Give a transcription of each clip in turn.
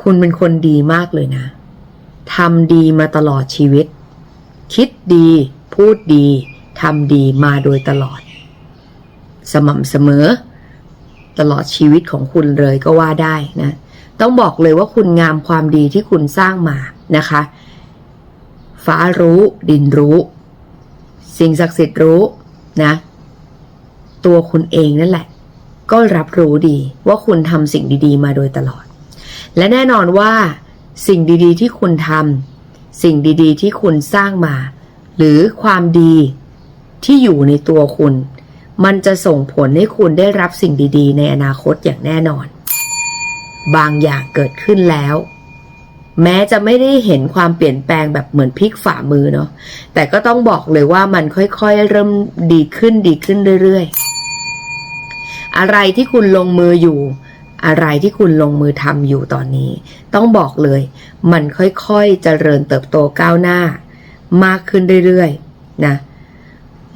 คุณเป็นคนดีมากเลยนะทำดีมาตลอดชีวิต คิดดี พูดดีทำดีมาโดยตลอด สม่ำเสมอ ตลอดชีวิตของคุณเลยก็ว่าได้นะ ต้องบอกเลยว่าคุณงามความดีที่คุณสร้างมานะคะ ฟ้ารู้ ดินรู้ สิ่งศักดิ์สิทธิ์รู้นะ ตัวคุณเองนั่นแหละ ก็รับรู้ดีว่าคุณทำสิ่งดีๆ มาโดยตลอด และแน่นอนว่าสิ่งดีๆ ที่คุณทำสิ่งดีๆ ที่คุณสร้างมา หรือความดีที่อยู่ในตัวคุณ มันจะส่งผลให้คุณได้รับสิ่งดีๆ ในอนาคตอย่างแน่นอน บางอย่างเกิดขึ้นแล้ว แม้จะไม่ได้เห็นความเปลี่ยนแปลงแบบเหมือนพลิกฝ่ามือเนาะแต่ก็ต้องบอกเลยว่ามันค่อยๆ เริ่มดีขึ้นดีขึ้นเรื่อยๆ อะไรที่คุณลงมืออยู่ อะไรที่คุณลงมือทำอยู่ตอนนี้ ต้องบอกเลย มันค่อยๆเจริญเติบโตก้าวหน้า มากขึ้นเรื่อยๆนะ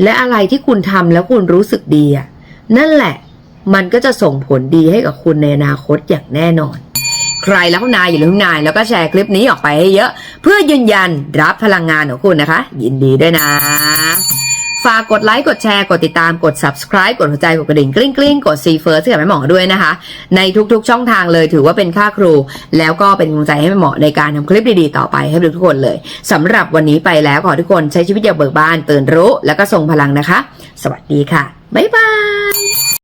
และอะไรที่คุณทำแล้วคุณรู้สึกดีอะนั่นแหละ มันก็จะส่งผลดีให้กับคุณในอนาคตอย่างแน่นอน ใครรักนายอย่าลืมนายแล้วก็แชร์คลิปนี้ออกไปให้เยอะ เพื่อยืนยันรับพลังงานของคุณนะคะ ยินดีด้วยนะ ฝากกดไลค์ กดแชร์ กดติดตาม กด subscribe กดหัวใจ กดกระดิ่งกลิ้งกลิ้งกด see first ให้กับแม่หมอด้วยนะคะ ในทุกๆช่องทางเลยถือว่าเป็นค่าครู แล้วก็เป็นกำลังใจให้แม่หมอในการทำคลิปดีๆ ต่อไปให้ทุกคนเลยสำหรับวันนี้ไปแล้วขอทุกคนใช้ชีวิตอย่างเบิกบานตื่นรู้ แล้วก็ทรงพลังนะคะ สวัสดีค่ะ บ๊ายบาย